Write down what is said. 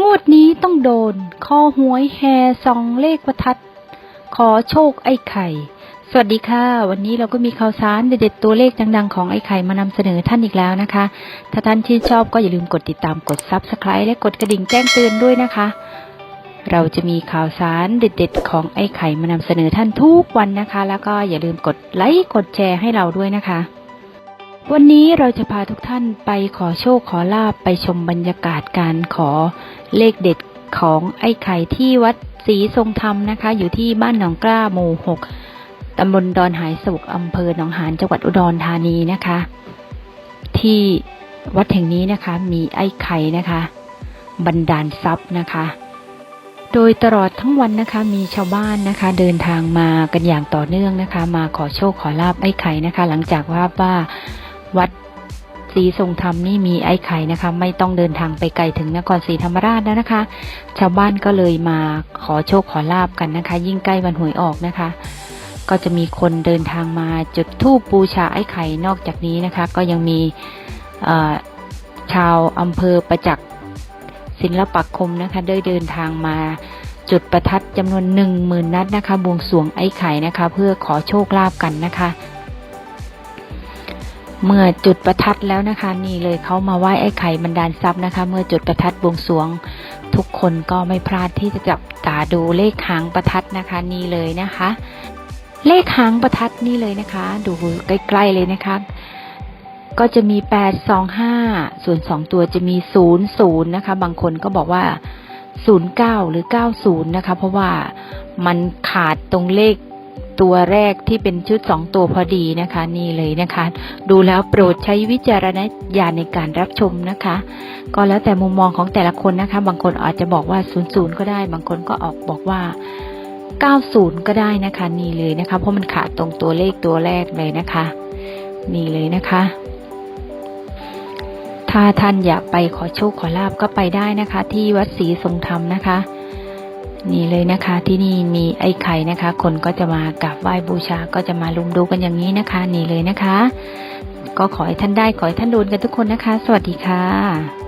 งวดนี้ต้องโดนคอหวยแฮซองเลขประทัด ขอโชคไอ้ไข่ สวัสดีค่ะ วันนี้เราก็มีข่าวสารเด็ดๆตัวเลขดังๆ ของไอ้ไข่มานำเสนอท่านอีกแล้วนะคะ ถ้าท่านชื่นชอบก็อย่าลืมกดติดตามกด Subscribe และกดกระดิ่งแจ้งเตือนด้วยนะคะ เราจะมีข่าวสารเด็ดๆ ของไอ้ไข่มานำเสนอท่านทุกวันนะคะ แล้วก็อย่าลืมกดไลค์กดแชร์ให้เราด้วยนะคะ วันนี้เราจะพาทุกท่านไปขอโชคขอลาบไปชมบรรยากาศการขอเลขเด็ดของไอ้ไข่ที่วัดศรีทรงธรรมนะคะ อยู่ที่บ้านหนองกล้าหมู่หกตำบลดอนหายสุกอำเภอหนองหานจังหวัดอุดรธานีนะคะ ที่วัดแห่งนี้นะคะมีไอ้ไข่นะคะบันดาลทรัพย์นะคะ โดยตลอดทั้งวันนะคะมีชาวบ้านนะคะ เดินทางมากันอย่างต่อเนื่องนะคะ มาขอโชคขอลาบไอ้ไข่นะคะ หลังจากว่าว่า วัดศรีทรงธรรมนี่มีไอ้ไข่นะคะ ไม่ต้องเดินทางไปไกลถึงนครศรีธรรมราชแล้วนะคะ ชาวบ้านก็เลยมาขอโชคขอลาบกันนะคะ ยิ่งใกล้วันหวยออกนะคะ ก็จะมีคนเดินทางมาจุดธูปบูชาไอ้ไข่นอกจากนี้นะคะ ก็ยังมีชาวอำเภอประจักษ์ศิลปาคมนะคะได้เดินทางมาจุดประทัดจำนวนหนึ่งหมื่นนัดนะคะ บวงสรวงไอ้ไข่นะคะ เพื่อขอโชคลาภกันนะคะ เมื่อจุดประทัดแล้วนะคะ นี่เลยเขามาไหว้ไอ้ไข่บรรดาลทรัพย์นะคะ เมื่อจุดประทัดบวงสรวง ทุกคนก็ไม่พลาดที่จะจับตาดูเลขหางประทัดนะคะ นี่เลยนะคะ เลขหางประทัดนี่เลยนะคะ ดูใกล้ๆเลยนะคะ ก็จะมี8 2 5ส่วน2ตัวจะมี0 0นะคะ บางคนก็บอกว่า09หรือ 90 นะคะ เพราะว่ามันขาดตรงเลข ตัวแรกที่เป็นชุด 2 ตัวพอดีนะคะ นี่เลยนะคะ ดูแล้วโปรดใช้วิจารณญาณในการรับชมนะคะ ก็แล้วแต่มุมมองของแต่ละคนนะคะ บางคนอาจจะบอกว่า 00 ก็ได้ บางคนก็ออกบอกว่า 90 ก็ได้นะคะ นี่เลยนะคะ เพราะมันขาดตรงตัวเลขตัวแรกเลยนะคะ นี่เลยนะคะถ้าท่านอยากไปขอโชคขอลาบก็ไปได้นะคะ ที่วัดศรีทรงธรรมนะคะ นี่เลยนะคะ ที่นี่มีไอ้ไข่นะคะ คนก็จะมากราบไหว้บูชาก็จะมาลุมดูกันอย่างนี้นะคะ นี่เลยนะคะ ก็ขอให้ท่านได้ขอให้ท่านโดนกันทุกคนนะคะ สวัสดีค่ะ